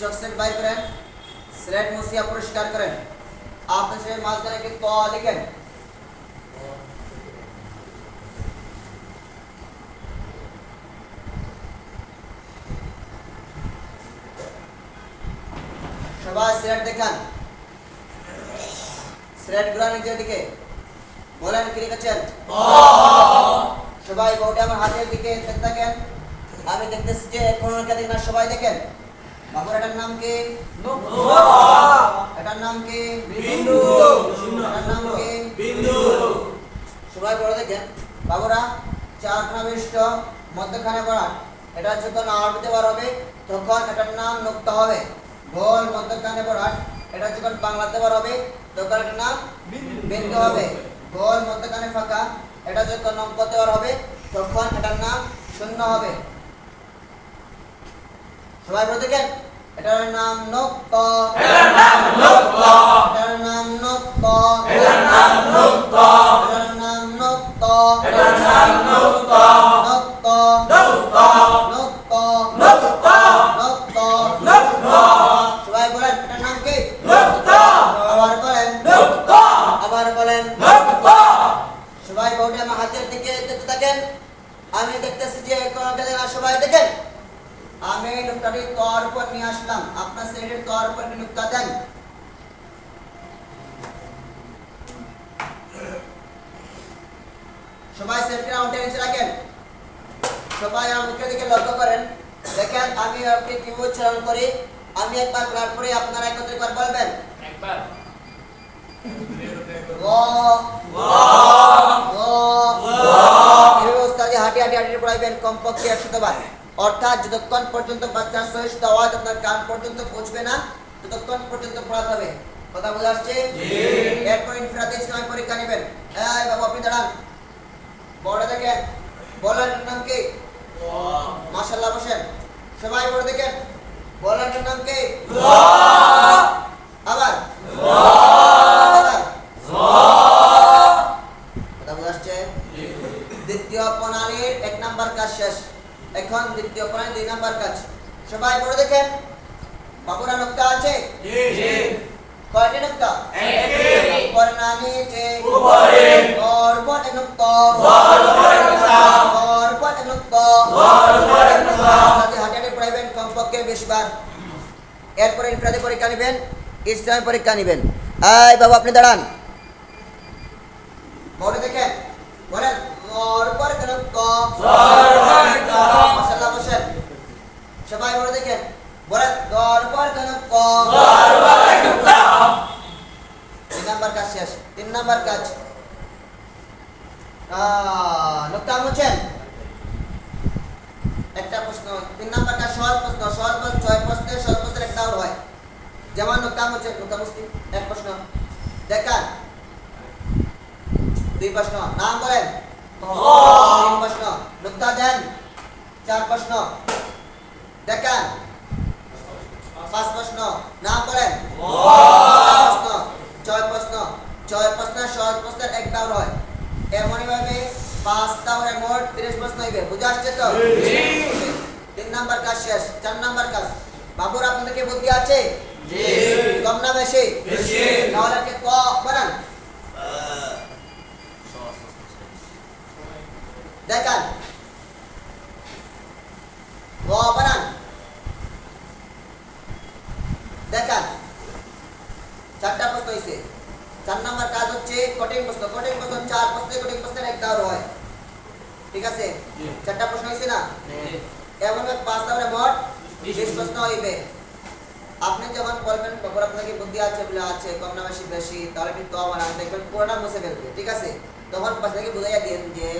চক সেট বাই করেন স্লেট মুছিয়া পরিষ্কার করেন। আপনি সে মাঝখানে একটি ক লিখেন। সবাই স্লেট দেখান। স্লেটগুলা নিচের দিকে। বলেন কি লিখেছেন? সবাই বোর্ডে আমার হাতের দিকে থাকেন। আমি দেখতেছি যে কোন না সবাই দেখেন। বাবুর এটার নাম কি? এটার নাম কি? বিন্দু। এটার নাম কি? বিন্দু। সবাই বড় দেখেন বাবুরা চার নাবিষ্ট মধ্যখানে পড়া। এটা যখন আরবিতে বার হবে তখন এটার নাম নুক্তা হবে। গোল মধ্যখানে পড়া। এটা যখন বাংলাতে বার হবে তখন এটার নাম বিন্দু হবে। গোল মধ্যখানে ফাঁকা। এটা যখন অঙ্কতে বার হবে তখন এটার নাম শূন্য হবে। সবাই বলে দেখেন। এটার নাম নক্ত। এটার নাম লক্ষ এটার নাম নক্ত। এটার নাম লক্ষ এটার নাম নক্ত। এটার নাম লক্ষ নক্ত। লক্ষ নক্ত। লক্ষ নক্ত। লক্ষ সবাই বলেন এটার নাম কি? লক্ষ আবার বলেন। লক্ষ আবার বলেন। লক্ষ সবাই বোর্ডে আমার হাতের দিকে দেখতে থাকেন। আমি দেখতেছি যে কোন জায়গা সবাই দেখেন। নুক্তাটি তর উপর নিয়ে আসলাম আপনার শ্রেণির তর উপর দেন সবাই সেলফি রাউন্ডের নিচে রাখেন সবাই আমার মুখের দিকে লক্ষ্য করেন দেখেন আমি আপনি কি উচ্চারণ করি আমি একবার বলার পরে আপনারা একত্রে একবার বলবেন একবার কমপক্ষে একশো বার অর্থাৎ যতক্ষণ পর্যন্ত বাচ্চার সহিষ্ণু আওয়াজ আপনার কান পর্যন্ত পৌঁছবে না ততক্ষণ পর্যন্ত পড়াতে হবে। কথা বোঝা আসছে এরপর ইনফিরাতে ইসলামী পরীক্ষা নেবেন। এই বাবু আপনি দাঁড়ান। বড় দেখেন বলার নাম কি? মাশাল্লাহ বসেন। সবাই বড় দেখেন বলার নাম কি? আবার। আবার কথা বোঝা আসছে দ্বিতীয় প্রণালীর এক নাম্বার কাজ শেষ এখন দ্বিতীয় প্রণালী দুই নাম্বার কাজ। সবাই পড়ে দেখেন। বাবুরা নোক্তা আছে? কয়টি নোক্তা? উপরে নোক্তা। নোক্তা। নোক্তা। নোক্তা। হাঁটি পড়াইবেন কমপক্ষে বিশ বার। এরপরে ইনফ্রাদি পরীক্ষা নেবেন ইসলামী পরীক্ষা নেবেন। এই বাবু আপনি দাঁড়ান। বলে দেখেন। তিন নাম্বার কাজ। নোক্তা মুছেন একটা প্রশ্ন তিন নাম্বার কাজ সহজ প্রশ্ন সহজ প্রশ্ন ছয় প্রশ্নে সহজ প্রশ্নের একটা হয়। যেমন নোক্তা মুছেন নোক্তা মুছতি এক প্রশ্ন। দেখান। দুই প্রশ্ন নাম বলেন। তিন প্রশ্ন নোক্তা দেন। চার প্রশ্ন। দেখান। পাঁচ প্রশ্ন নাম বলেন। প্রশ্ন ছয় প্রশ্ন। ছয় প্রশ্ন সহজ প্রশ্নের এক দাওর হয় এমনই ভাবে পাঁচ দাওরে মোট তিরিশ প্রশ্ন হইবে। বুঝে আসছে তো? তিন নাম্বার কাজ শেষ চার নাম্বার কাজ। বাবুর আপনাদের কি বুদ্ধি আছে? জি। কম না বেশি? বেশি। তাহলে কি? বানান দেখান। ক বানান দেখান। চারটা প্রশ্ন হয়েছে চার নাম্বার কাজ হচ্ছে কঠিন প্রশ্ন কঠিন প্রশ্ন চার প্রশ্নে কঠিন প্রশ্নের এক দাওর হয় ঠিক আছে। চারটা প্রশ্ন হয়েছে না? এমন পাঁচ দাওরে মোট বিশ প্রশ্ন হইবে। আপনি যখন বলবেন তখন আপনাকে বুদ্ধি আছে বলে আছে কম না বেশি বেশি তাহলে কিন্তু আমার আমি দেখবেন পুরোটা মুছে ফেলবে ঠিক আছে? তখন বাচ্চাকে বুঝাইয়া দিন যে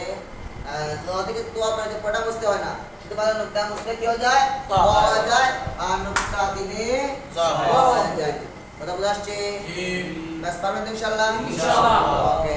থেকে তো আপনার পুরোটা মুছতে হয় না। শুধু মাত্র নুকতা মুছতে কি হয়ে যায়? পাওয়া যায়। আর সব পাওয়া যায়। কথা বোঝা আসছে। জি। ব্যাস পারবেন ইনশাল্লাহ ওকে